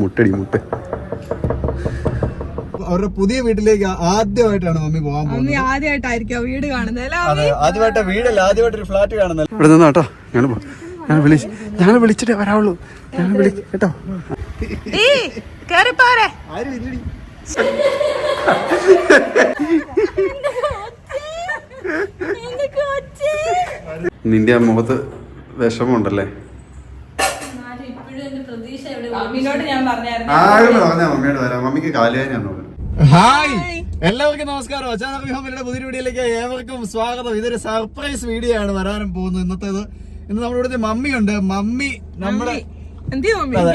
മുട്ടടി മുട്ട. അവരുടെ പുതിയ വീട്ടിലേക്ക് ആദ്യമായിട്ടാണ് മമ്മി പോകാൻ പോകുന്നത്. ആദ്യമായിട്ടായിരിക്കും വീട് കാണുന്നത് ആദ്യമായിട്ട് വീടല്ല ആദ്യമായിട്ട് ഒരു ഫ്ലാറ്റ് കാണുന്നത്. ഇവിടെ നിന്നോ കേട്ടോ ഞാൻ ഞാൻ വിളിച്ച് ഞാൻ വിളിച്ചിട്ടേ വരാവുള്ളൂ. ഞാൻ വിളി കേട്ടോ? നിന്റെ ആ മുഖത്ത് വിഷമമുണ്ടല്ലേ? ആരും പറഞ്ഞാ മമ്മിയോട് വരാം? മമ്മിക്ക് ഹായ്! എല്ലാവർക്കും നമസ്കാരം. അച്ചാനക് ഫാമിലിയുടെ പുതിയ വീഡിയോയിലേക്ക് ഏവർക്കും സ്വാഗതം. ഇതൊരു സർപ്രൈസ് വീഡിയോ ആണ് വരാനും പോകുന്നത്. ഇന്നത്തേത് ഇന്ന് നമ്മുടെ ഇവിടുത്തെ മമ്മിയുണ്ട്. മമ്മി നമ്മുടെ എന്തിയോ മമ്മി? അതെ.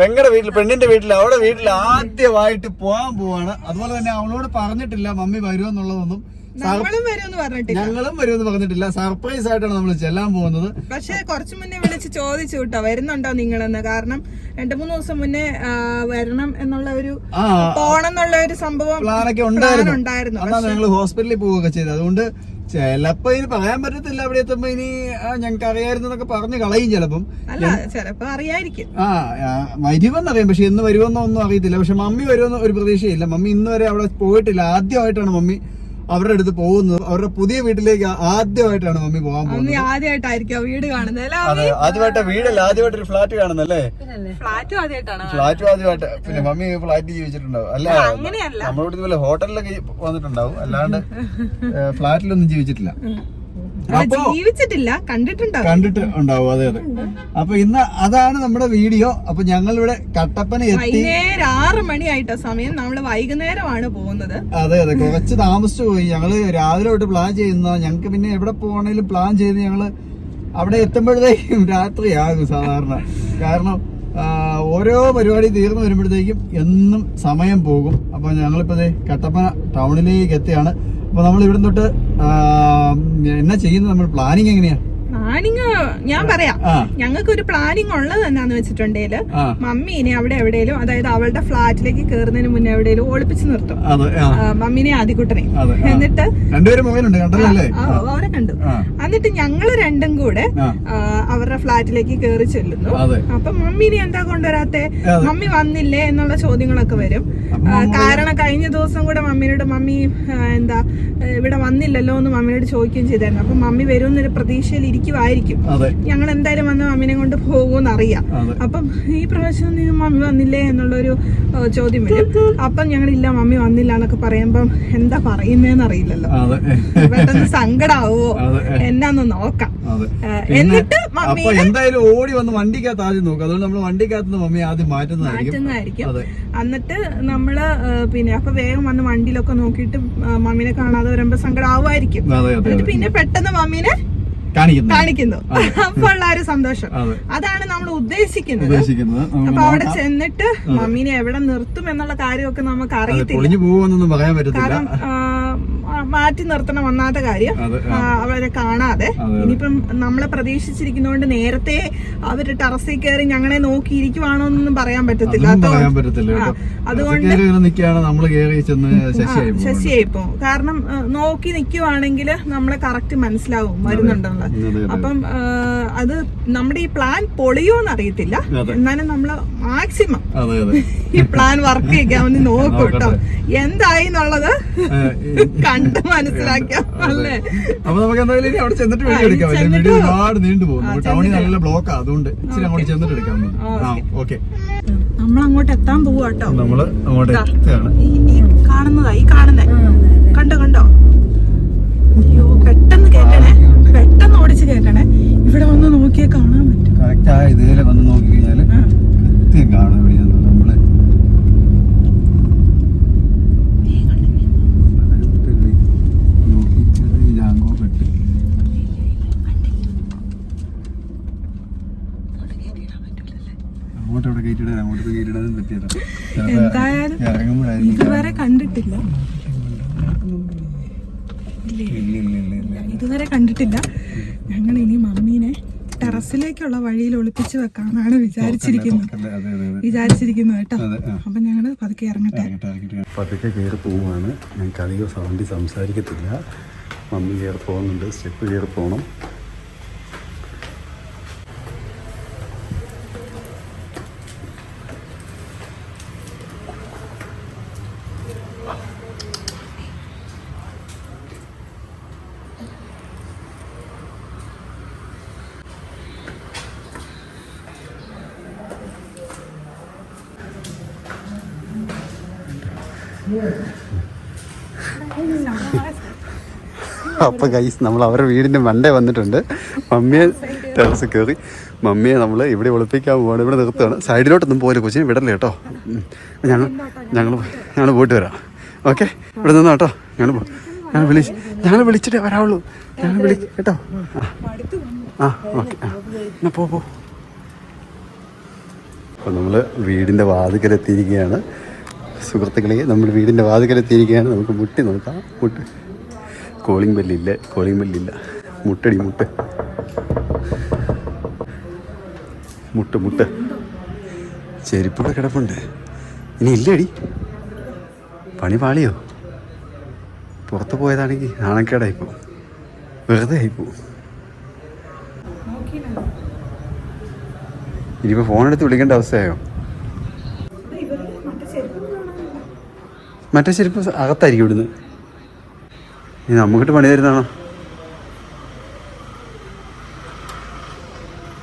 പെങ്ങളുടെ വീട്ടിൽ പെണ്ണിന്റെ വീട്ടിൽ അവളുടെ വീട്ടിൽ ആദ്യമായിട്ട് പോകാൻ പോവാണ്. അതുപോലെ തന്നെ അവളോട് പറഞ്ഞിട്ടില്ല മമ്മി വരുമെന്നുള്ളതൊന്നും. ഞങ്ങളും വരുമെന്ന് പറഞ്ഞിട്ടില്ല. സർപ്രൈസ് ആയിട്ടാണ് നമ്മൾ ചെല്ലാൻ പോകുന്നത്. പക്ഷെ കുറച്ചു മുന്നേ വിളിച്ച് ചോദിച്ചു കേട്ടോ വരുന്നുണ്ടോ നിങ്ങളെന്ന്? കാരണം രണ്ടു മൂന്ന് ദിവസം മുന്നേ വരണം എന്നുള്ള ഒരു ആ പോണം എന്നുള്ള ഒരു സംഭവം പ്ലാനൊക്കെ ഉണ്ടായിരുന്നു. ഞങ്ങൾ ഹോസ്പിറ്റലിൽ പോവുകയൊക്കെ ചെയ്തത്. അതുകൊണ്ട് ചിലപ്പോ ഇനി പറയാൻ പറ്റത്തില്ല. അവിടെ എത്തുമ്പോ ഇനി ഞങ്ങൾക്ക് അറിയായിരുന്നു എന്നൊക്കെ പറഞ്ഞു കളയും ചിലപ്പം. ചിലപ്പോ അറിയായിരിക്കും. ആ ആ, വരുമെന്നറിയാം പക്ഷെ ഇന്ന് വരുമെന്നോ ഒന്നും അറിയത്തില്ല. പക്ഷെ മമ്മി വരുമെന്ന് ഒരു പ്രതീക്ഷയില്ല. മമ്മി ഇന്ന് വരെ അവിടെ പോയിട്ടില്ല. ആദ്യമായിട്ടാണ് മമ്മി അവരുടെ അടുത്ത് പോകുന്നത് അവരുടെ പുതിയ വീട്ടിലേക്ക് ആദ്യമായിട്ടാണ് മമ്മി പോകാൻ പോകുന്നത്. ആദ്യമായിട്ടായിരിക്കും വീട് കാണുന്നത് അതെ ആദ്യമായിട്ട് വീടല്ല ആദ്യമായിട്ട് ഒരു ഫ്ലാറ്റ് കാണുന്നല്ലേ ഫ്ലാറ്റും ആദ്യമായിട്ടാണ് ഫ്ലാറ്റും ആദ്യമായിട്ട്. പിന്നെ മമ്മി ഫ്ലാറ്റ് ജീവിച്ചിട്ടുണ്ടാവും. അല്ല നമ്മളോട് ഇതുപോലെ ഹോട്ടലിലൊക്കെ വന്നിട്ടുണ്ടാവും. അല്ലാണ്ട് ഫ്ലാറ്റിലൊന്നും ജീവിച്ചിട്ടില്ല. ജീവിച്ചിട്ടില്ല കണ്ടിട്ടുണ്ടാവും. കണ്ടിട്ട് ഉണ്ടാവും അതെ അതെ. അപ്പൊ ഇന്ന് അതാണ് നമ്മുടെ വീഡിയോ. അപ്പൊ ഞങ്ങൾ ഇവിടെ കട്ടപ്പന എത്തി. വൈകുന്നേരം ആറ് മണിയായിട്ടോ സമയം. നമ്മൾ വൈകുന്നേരമാണ് പോകുന്നത്. അതെ അതെ. കുറച്ച് താമസിച്ചു പോയി. ഞങ്ങൾ രാവിലെ തൊട്ട് പ്ലാൻ ചെയ്യുന്ന ഞങ്ങൾക്ക് പിന്നെ എവിടെ പോകണേലും പ്ലാൻ ചെയ്ത് ഞങ്ങൾ അവിടെ എത്തുമ്പോഴത്തേക്കും രാത്രിയാകും സാധാരണ. കാരണം ഓരോ പരിപാടി തീർന്നു വരുമ്പോഴത്തേക്കും എന്നും സമയം പോകും. അപ്പൊ ഞങ്ങളിപ്പോ കട്ടപ്പന ടൗണിലേക്ക് എത്തിയാണ്. അപ്പൊ നമ്മൾ ഇവിടുന്ന് തൊട്ട് എന്നാ ചെയ്യുന്നത്? നമ്മൾ പ്ലാനിങ് എങ്ങനെയാ? പ്ലാനിങ് ഞാൻ പറയാം. ഞങ്ങൾക്ക് ഒരു പ്ലാനിങ് ഉള്ളത് എന്നാന്ന് വെച്ചിട്ടുണ്ടെങ്കിൽ മമ്മീനെ അവിടെ എവിടെയും അതായത് അവളുടെ ഫ്ലാറ്റിലേക്ക് കയറുന്നതിന് മുന്നേ എവിടെയും ഒളിപ്പിച്ചു നിർത്തും. മമ്മീനെ ആദിക്കുട്ടനെ. എന്നിട്ട് അവരെ കണ്ടു. എന്നിട്ട് ഞങ്ങൾ രണ്ടും കൂടെ അവരുടെ ഫ്ലാറ്റിലേക്ക് കയറി ചെല്ലുന്നു. അപ്പൊ മമ്മീനെ എന്താ കൊണ്ടുവരാത്തെ? മമ്മി വന്നില്ലേ എന്നുള്ള ചോദ്യങ്ങളൊക്കെ വരും. കാരണം കഴിഞ്ഞ ദിവസം കൂടെ മമ്മീനോട് മമ്മി എന്താ ഇവിടെ വന്നില്ലല്ലോ എന്ന് മമ്മിയോട് ചോദിക്കുകയും ചെയ്തായിരുന്നു. അപ്പൊ മമ്മി വരും എന്നൊരു പ്രതീക്ഷയിൽ ഇരിക്കുമായിരിക്കും അതെ. ഞങ്ങൾ എന്തായാലും വന്ന് മമ്മിനെ കൊണ്ട് പോകുമെന്ന് അറിയാം അപ്പം ഈ പ്രാവശ്യം നീ മമ്മി വന്നില്ലേ എന്നുള്ളൊരു ചോദ്യം വരും. അപ്പം ഞങ്ങൾ ഇല്ല മമ്മി വന്നില്ല എന്നൊക്കെ പറയുമ്പം എന്താ പറയുന്നതെന്ന് അറിയില്ലല്ലോ പെട്ടെന്ന് സങ്കടാവോ? എന്നാന്ന് നോക്കാം. എന്നിട്ട് മമ്മി എന്തായാലും ഓടി വന്ന് വണ്ടിക്കകത്ത് ആദ്യം നോക്കും. അതുകൊണ്ട് നമ്മൾ വണ്ടിക്കകത്ത് മമ്മി ആദ്യം മാറ്റുന്നതായിരിക്കും. എന്നിട്ട് നമ്മൾ പിന്നെ അപ്പൊ വേഗം വന്ന് വണ്ടിയിലൊക്കെ നോക്കിയിട്ട് മമ്മീനെ കാണാതെ വരുമ്പോ സങ്കടാവുമായിരിക്കും. എന്നിട്ട് പിന്നെ പെട്ടെന്ന് മമ്മീനെ കാണിക്കുന്നു. അപ്പൊ ഉള്ള ഒരു സന്തോഷം. അതാണ് നമ്മൾ ഉദ്ദേശിക്കുന്നത്. അപ്പൊ അവിടെ ചെന്നിട്ട് മമ്മീനെ എവിടെ നിർത്തും എന്നുള്ള കാര്യമൊക്കെ നമുക്ക് അറിയത്തില്ല. കാരണം മാറ്റി നിർത്തണം ഒന്നാമത്തെ കാര്യം. അവരെ കാണാതെ. ഇനിയിപ്പം നമ്മളെ പ്രതീക്ഷിച്ചിരിക്കുന്നതുകൊണ്ട് നേരത്തെ അവർ ടെറസിൽ കയറി ഞങ്ങളെ നോക്കിയിരിക്കുവാണോ എന്നൊന്നും പറയാൻ പറ്റത്തില്ല. അതുകൊണ്ട് ശശിയായി പോകും കാരണം നോക്കി നിൽക്കുവാണെങ്കിൽ നമ്മളെ കറക്റ്റ് മനസ്സിലാവും വരുന്നുണ്ടെന്നുള്ളത്. അപ്പം അത് നമ്മുടെ ഈ പ്ലാൻ പൊളിയോന്ന് അറിയത്തില്ല എന്നാലും നമ്മൾ മാക്സിമം ഈ പ്ലാൻ വർക്ക് ചെയ്യാൻ വേണ്ടി നോക്കും കേട്ടോ. എന്തായി എന്നുള്ളത് കണ്ട് മനസ്സിലാക്കാം അല്ലേ? അപ്പൊ നമുക്ക് എന്തായാലും ഇനി അവിടെ ചെന്നിട്ട് വീഡിയോ എടുക്കാം. വീഡിയോ ഒരുപാട് നീണ്ടു പോകും. ടൗണിൽ നല്ല ബ്ലോക്കാ അതുകൊണ്ട് ഇച്ചിരി അങ്ങോട്ട് ചെന്നിട്ട് എടുക്കാം ആ ഓക്കെ. നമ്മൾ അങ്ങോട്ട് എത്താൻ പോവാട്ടോ. നമ്മൾ അങ്ങോട്ട് എത്തുകയാണ്. ഈ ഈ കാണുന്നതാ ഈ കാണുന്നേ കണ്ടോ കണ്ടോ അയ്യോ പെട്ടെന്ന് കേട്ടണേ പെട്ടെന്ന് ഓടിച്ച് കേട്ടണേ ഇവിടെ വന്ന് നോക്കിയേ കാണാൻ പറ്റും കറക്റ്റ് ആ ഇതിലെ വന്ന് നോക്കി കഴിഞ്ഞാൽ ആ. കൃത്യം കാണും എവിടെയാന്ന് നമ്മൾ നോക്കി ഈ ജാങ്കോ പെട്ട് അങ്ങോട്ട് അവിടെ കയറ്റിടാൻ അങ്ങോട്ട് കയറ്റിടാനും പറ്റിയതാ എന്തായാലും ഇറങ്ങുമ്പോഴായിരിക്കും ഇതുവരെ കണ്ടിട്ടില്ല. ഇതുവരെ കണ്ടിട്ടില്ല. ഞങ്ങൾ ഇനി മമ്മീനെ ടെറസിലേക്കുള്ള വഴിയിൽ ഒളിപ്പിച്ച് വെക്കാന്നാണ് വിചാരിച്ചിരിക്കുന്നത്. വിചാരിച്ചിരിക്കുന്നത് കേട്ടോ. അപ്പൊ ഞങ്ങൾ പതുക്കെ ഇറങ്ങട്ടെ. പതുക്കെ കയറി പോവുകയാണ് ഞങ്ങൾക്ക് അധികം സൗണ്ടി സംസാരിക്കത്തില്ല. മമ്മി കയറി പോകുന്നുണ്ട് സ്റ്റെപ്പ് കയറി പോകണം അപ്പൊ ഗൈസ് നമ്മൾ അവരുടെ വീടിന്റെ മണ്ടേ വന്നിട്ടുണ്ട്. മമ്മിയെ ടെറസ് കയറി. മമ്മിയെ നമ്മൾ ഇവിടെ ഒളിപ്പിക്കാൻ പോവാണ്. ഇവിടെ നിർത്തുകയാണ് സൈഡിലോട്ടൊന്നും പോലെ കൊച്ചിനെ വിടല്ലേ കേട്ടോ. ഞങ്ങൾ ഞങ്ങൾ ഞങ്ങൾ പോയിട്ട് വരാം. ഓക്കെ ഇവിടെ നിന്നോ കേട്ടോ? ഞങ്ങൾ ഞങ്ങൾ വിളി ഞങ്ങൾ വിളിച്ചിട്ടേ വരാവുള്ളൂ. ഞങ്ങൾ വിളി കേട്ടോ? ആ ഓക്കെ ആ. എന്നാ പോ പോ. അപ്പോൾ നമ്മൾ വീടിന്റെ വാതിക്കലെത്തിയിരിക്കുകയാണ്. സുഹൃത്തുക്കളെ നമ്മൾ വീടിന്റെ വാതിക്കലെത്തിയിരിക്കുകയാണ്. നമുക്ക് മുട്ടി നോക്കാം. മുട്ട് കോളിംഗ് ബെല്ലില്ല കോളിംഗ് ബെല്ലില്ല മുട്ടടി മുട്ട. മുട്ട മുട്ട. ചെരുപ്പൊക്കെ കിടപ്പുണ്ട്. ഇനി ഇല്ലടി. പണി പാളിയോ? പുറത്ത് പോയതാണെങ്കിൽ നാണക്കേടായിപ്പോ. വെറുതെ ആയിപ്പോവും ഇനിയിപ്പോൾ ഫോൺ എടുത്ത് വിളിക്കേണ്ട അവസ്ഥയായോ? മറ്റേ ചെരുപ്പ് അകത്തായിരിക്കും ഇവിടുന്ന്. ഇനി നമുക്കിട്ട് പണി തരുന്നതാണോ?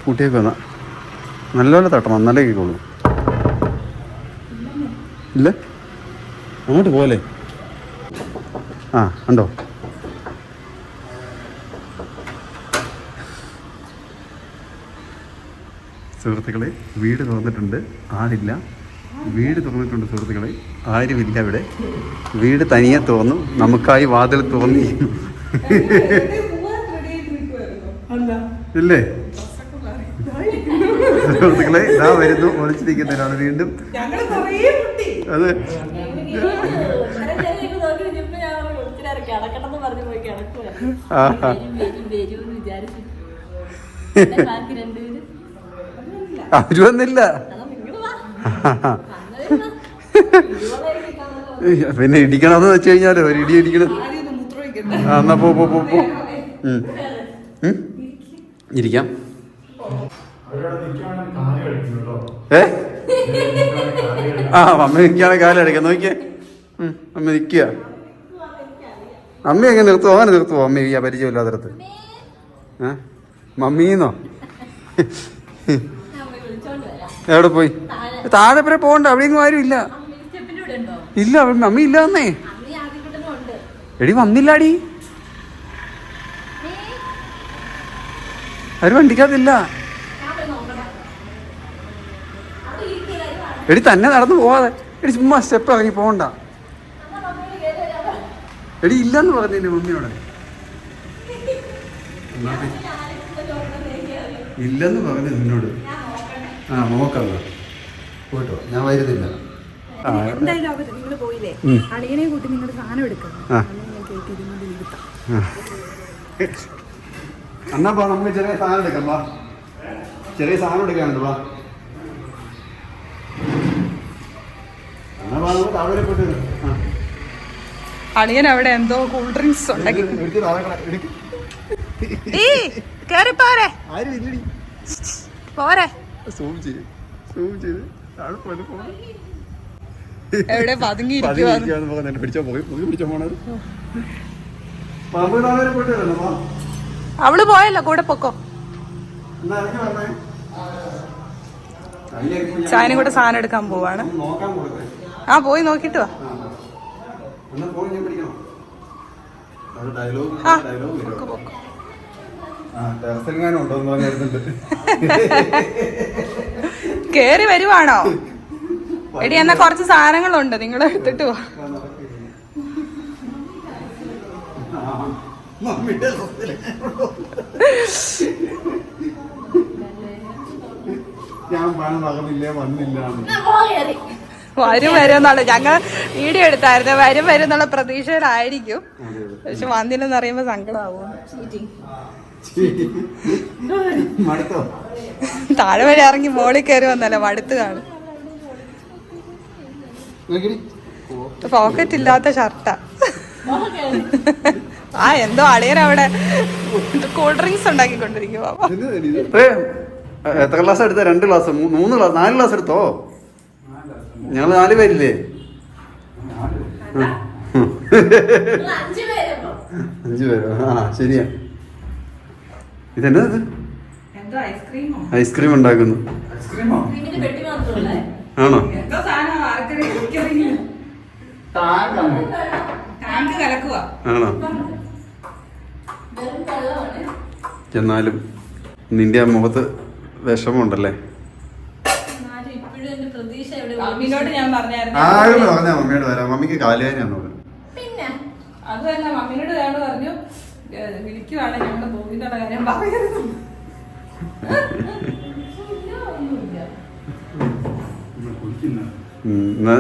കൂട്ടിയൊക്കെ വന്നാ. നല്ലപോലെ തട്ടണം എന്നാലേ കേൾക്കുള്ളൂ. ഇല്ല? അങ്ങോട്ട് പോലെ ആ ഉണ്ടോ സുഹൃത്തുക്കളെ വീട് തുറന്നിട്ടുണ്ട്. ആളില്ല. വീട് തുറന്നിട്ടുണ്ട് സുഹൃത്തുക്കളെ. ആരുമില്ല ഇവിടെ. വീട് തനിയെ തുറന്നു. നമുക്കായി വാതിൽ തോന്നി ഇല്ലേ? സുഹൃത്തുക്കളെ ഇതാ വരുന്നു. ഒളിച്ചിരിക്കുന്നതിനാണ് വീണ്ടും. അതെ. അവർ വന്നില്ല പിന്നെ ഇടിക്കണമെന്ന് വെച്ച് കഴിഞ്ഞാൽ ഒരു ഇടി ഇടിക്കണം. ആ എന്നാ പോ പോ പോ? ഇരിക്കാം. ഏ? ആ അമ്മ നിൽക്കുകയാണ് കാലം അടയ്ക്കാം. നോക്കിയേ. അമ്മ നിൽക്കുക അമ്മ എങ്ങനെ നിർത്തുവോ? അങ്ങനെ നിർത്തുവോ? അമ്മ ഈ പരിചയമില്ലാത്തടത്ത് ഏ? മമ്മീന്നോ? എവിടെ പോയി? താഴെ വരെ പോകണ്ട അവിടെയൊന്നും ആരും ഇല്ല. ഇല്ല അമ്മ ഇല്ല എന്നേ എടി വന്നില്ലാടി. അവർ വരുവാണ് എടി തന്നെ നടന്നു പോവാതെ. എടി ചുമ്മാ സ്റ്റെപ്പ് ഇറങ്ങി പോകണ്ട. എടി ഇല്ലെന്ന് പറഞ്ഞില്ലേ മമ്മിയോടെ? ഇല്ലെന്ന് പറഞ്ഞു നിന്നോട്? ആ നോക്കാം പോയിട്ടോ? ഞാൻ വരുന്നില്ല. എന്തായാലും അവർ നിങ്ങൾ പോയില്ലേ? അളിയനെ കൂട്ടി നിങ്ങളുടെ സാധനം പാ നമുക്ക് ചെറിയ സാധനം എടുക്കാം വാ. ചെറിയ സാധനം എടുക്കാനുണ്ട് പാ അളിയൻ അവിടെ എന്തോ കൂൾ ഡ്രിങ്ക്സ് ഉണ്ടാക്കി. എടുക്ക് എടുക്ക്. പോരെ. പോരെ. സൂം ചെയ്ത് സൂം ചെയ്ത് എവിടെ? അവൾ പോയല്ലോ കൂടെ പൊക്കോ. ചായനും കൂടെ സാധനം എടുക്കാൻ പോവാണ്. ആ പോയി നോക്കിട്ട് വാ. ആ, ഡയലോഗ് പൊക്കോ, പൊക്കോ. ടെറസിലെങ്ങാനും ഉണ്ടോ എന്ന് പറഞ്ഞിരുന്നുണ്ട് കേറി വരുവാണോ? എടി എന്നാ കുറച്ച് സാധനങ്ങളുണ്ട്. നിങ്ങൾ എടുത്തിട്ട്. ഞാൻ പണം പകർന്നില്ല വന്നില്ല വരും വരും എന്നുള്ള ഞങ്ങൾ വീഡിയോ എടുത്തായിരുന്നു. വരും വരും എന്നുള്ള പ്രതീക്ഷയിലായിരിക്കും. പക്ഷെ വന്നില്ലെന്ന് അറിയുമ്പോ സങ്കടമാവും താഴെ വരെ ഇറങ്ങി മോളിൽ കയറി വന്നല്ല മടുത്ത് കാണും. പോക്കറ്റ് ഇല്ലാത്ത ഷർട്ടാ ആ. എന്തോ അളിയൻ അവിടെ കൂൾ ഡ്രിങ്ക്സ് ഉണ്ടാക്കിക്കൊണ്ടിരിക്കും പാപ്പ എത്ര ക്ലാസ് എടുത്ത? രണ്ട് ക്ലാസ് മൂന്ന് ക്ലാസ് നാല് ക്ലാസ് എടുത്തോ? ഞങ്ങൾ നാല് പേരില്ലേ? അഞ്ചു പേരോ? ആ ശരിയാ. ഇതെന്നാ ഇത്? എന്തോ ഐസ്ക്രീമോ ഐസ്ക്രീം ഉണ്ടാക്കുന്നു. ആണോ? ആണോ? എന്നാലും നിന്റെ ആ മുഖത്ത് വിഷമമുണ്ടല്ലേ? എന്നാലും ഇപ്പോഴും എന്റെ പ്രതീക്ഷ എവിടെ മമ്മിനോട് ഞാൻ പറഞ്ഞായിരുന്നു. ആരും പറഞ്ഞാ മമ്മിയോട് വരാം മമ്മിക്ക് കാലുകാരി പറഞ്ഞു പിന്നെ? അതല്ല മമ്മിനോട് ഞാൻ പറഞ്ഞു വിളിക്കുവാണ് ഞങ്ങളുടെ ബോബിന്റെ കാര്യം പറയുന്നത്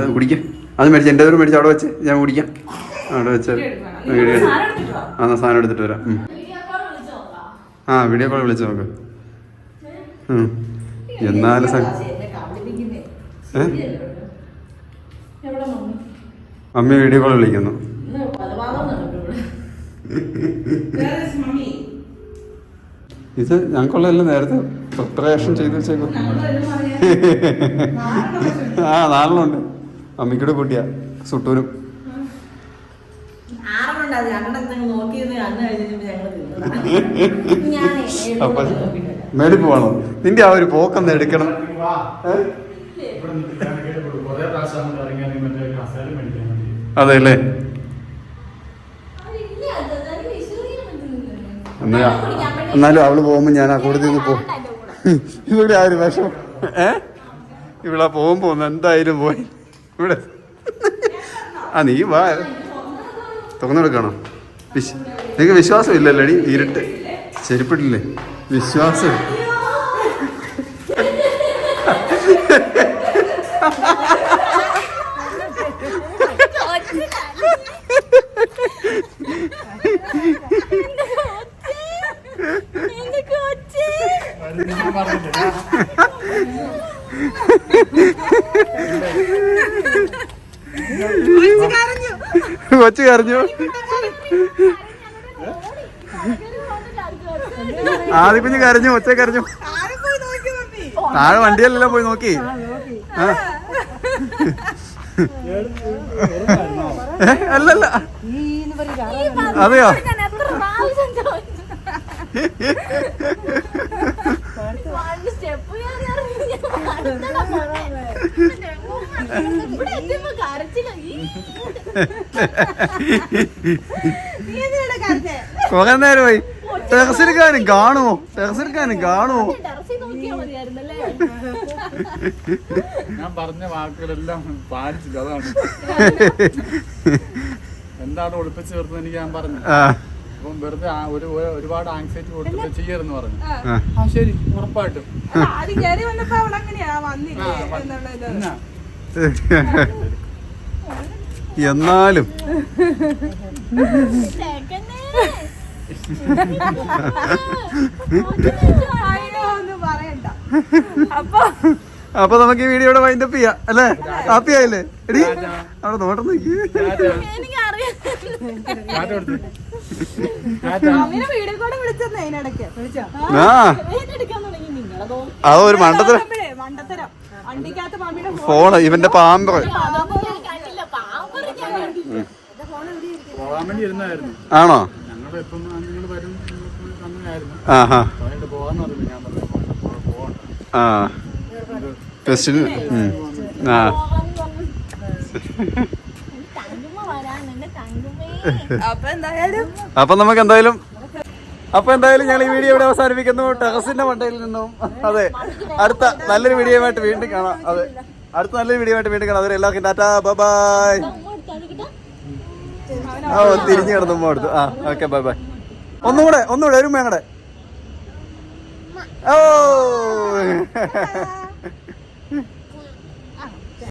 കുടിക്കാം. അത് മേടിച്ച എന്റെ പേര് മേടിച്ച അവിടെ വെച്ച് ഞാൻ കുടിക്കാം. അവിടെ വെച്ച് ആ സാധനം എടുത്തിട്ട് വരാം ആ വീഡിയോ കോൾ വിളിച്ചു ആ വീഡിയോ കോൾ വിളിച്ച് നോക്ക്. എന്നാലും സ- അമ്മ വീഡിയോ കോൾ വിളിക്കുന്നു ഇന്ന് കൊലപാതകം നടക്കും ഇവിടെ മമ്മി ഇത് ഞങ്ങൾക്കുള്ളതെല്ലാം നേരത്തെ പ്രിപ്പറേഷൻ ചെയ്ത് വെച്ചേക്കും. ആ നാളിലുണ്ട് അമ്മിക്കൂടെ കൂട്ടിയാ സുട്ടൂരും അപ്പൊ. മേടി പോവാണോ നിന്റെ ആ ഒരു പോക്കൊന്ന് എടുക്കണം. ഏ? അതെ അല്ലേ. എന്നാ എന്നാലും അവൾ പോകുമ്പോ ഞാൻ ആ കൂടെ നിന്ന് പോകും. ഇവിടെ ആ ഒരു വിഷം ഏ? ഇവിടെ പോകുമ്പോ എന്തായാലും പോയി. ഇവിടെ. ആ നീ വാ. തുറന്നെടുക്കണോ. വിശ് വിശ്വാസം ഇല്ലല്ലേടി ഇരുട്ട്. ചെരുപ്പിട്ടില്ലേ? വിശ്വാസം എന്റെ കൊച്ചേ. കൊച്ചു കരഞ്ഞു. ആദ്യ കുഞ്ഞ് കരഞ്ഞു ഒച്ച കരഞ്ഞു. താഴെ വണ്ടിയല്ലല്ലോ പോയി നോക്കി. അല്ലല്ല. അതെയോ? ഞാൻ കരച്ചിലാ. നേരമായി ടെറസിൽക്കാനും കാണുമോ ടെറസിൽക്കാനും കാണുമോ ഞാൻ പറഞ്ഞ വാക്കുകളെല്ലാം പാലിച്ചില്ല അതാണ്. എന്താണ് ഒളിപ്പിച്ചു ചേർത്തത് എനിക്ക് ഞാൻ പറഞ്ഞു. അപ്പം വെറുതെ ഒരു ഒരു- ഒരുപാട് ആങ്സൈറ്റി കൊടുത്തിട്ട് ചെയ്യരുന്ന് പറഞ്ഞു. ആ. ആ. ശരി ഉറപ്പായിട്ടും. എന്നാലും. അപ്പൊ നമുക്ക് ഈ വീഡിയോ ഇവിടെ വൈൻഡപ്പ് ചെയ്യാം അല്ലേ? ഹാപ്പി ആയില്ലേ? എടി അവിടെ നോട്ടം നോക്കി. ആ. അതൊരു മണ്ടത്തരം. മണ്ടത്തരം. ഫോണ് ഇവന്റെ പാമ്പർ ആണോ? ആ. ആ. ടെസ്റ്റിന് എന്തായാലും അപ്പൊ നമുക്ക് എന്തായാലും അപ്പൊ എന്തായാലും ഞങ്ങൾ ഈ വീഡിയോ ഇവിടെ അവസാനിപ്പിക്കുന്നു. ടെറസിന്റെ മണ്ടയിൽ നിന്നും അതെ അടുത്ത നല്ലൊരു വീഡിയോ ആയിട്ട് വീണ്ടും കാണാം. അതെ അടുത്ത നല്ലൊരു വീഡിയോ ആയിട്ട് വീണ്ടും കാണാം. അതുവരെ എല്ലാവർക്കും ടാറ്റാ ബൈ ആ തിരിഞ്ഞു കിടന്നു അടുത്ത് ആ ഓക്കെ ബൈ ബൈ. ഒന്നുകൂടെ ഒന്നുകൂടെ ഒരു മേങ്ങടെ ഓ.